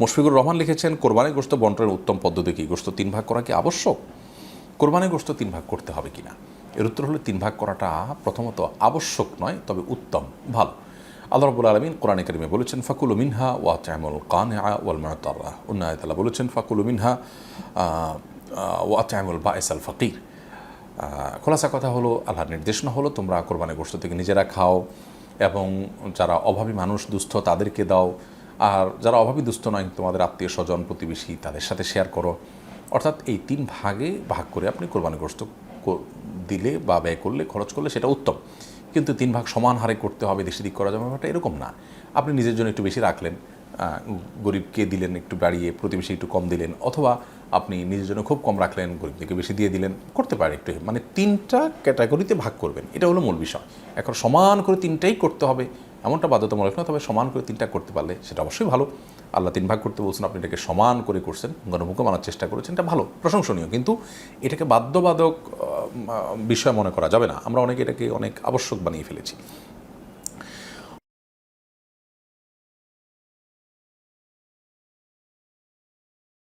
মুশফিকুর রহমান লিখেছেন কোরবানি গোস্ত বন্টনের উত্তম পদ্ধতি কি? গোস্ত তিন ভাগ করা কি আবশ্যক? কোরবানি গোস্ত তিন ভাগ করতে হবে কিনা? এর উত্তর হলো, তিন ভাগ করাটা প্রথমত আবশ্যক নয়, তবে উত্তম, ভালো। আল্লাহ রবুল আলমিন কোরআনে কারিমে বলেছেন, ফাকুল মিনহা ওয়া চামল কান ওয়াল মাতারা অন্য বলেছেন, ফাকুল মিনহা ওয়া চামল বা এসাল ফকির খোলাসা কথা হলো, আল্লাহর নির্দেশনা হলো, তোমরা কোরবানি গোস্ত থেকে নিজেরা খাও এবং যারা অভাবী মানুষ, দুস্থ, তাদেরকে দাও। আর যারা অভাবী দুস্থ নয়, তোমাদের আত্মীয় স্বজন, প্রতিবেশী, তাদের সাথে শেয়ার করো। অর্থাৎ এই তিন ভাগে ভাগ করে আপনি কোরবানিগ্রস্ত দিলে বা ব্যয় করলে, খরচ করলে সেটা উত্তম। কিন্তু তিন ভাগ সমান হারে করতে হবে, দেশে দিক করা যাবে ব্যাপারটা এরকম না। আপনি নিজের জন্য একটু বেশি রাখলেন গরিবকে দিলেন একটু বাড়িয়ে, প্রতিবেশী একটু কম দিলেন, অথবা আপনি নিজের জন্য খুব কম রাখলেন, গরিবদেরকে বেশি দিয়ে দিলেন, করতে পারে একটু। মানে তিনটা ক্যাটাগরিতে ভাগ করবেন, এটা হলো মূল বিষয়। এখন সমান করে তিনটাই করতে হবে এমনটা বাধ্যতামূলক না তবে সমান করে তিনটা করতে পারলে সেটা অবশ্যই ভালো। আল্লাহ তিন ভাগ করতে বলছেন, আপনি এটাকে সমান করে করছেন গণমুখ মানার চেষ্টা করেছেন, এটা ভালো, প্রশংসনীয়। কিন্তু এটাকে বাধ্যবাধক বিষয় মনে করা যাবে না। আমরা অনেকে এটাকে অনেক আবশ্যক বানিয়ে ফেলেছি।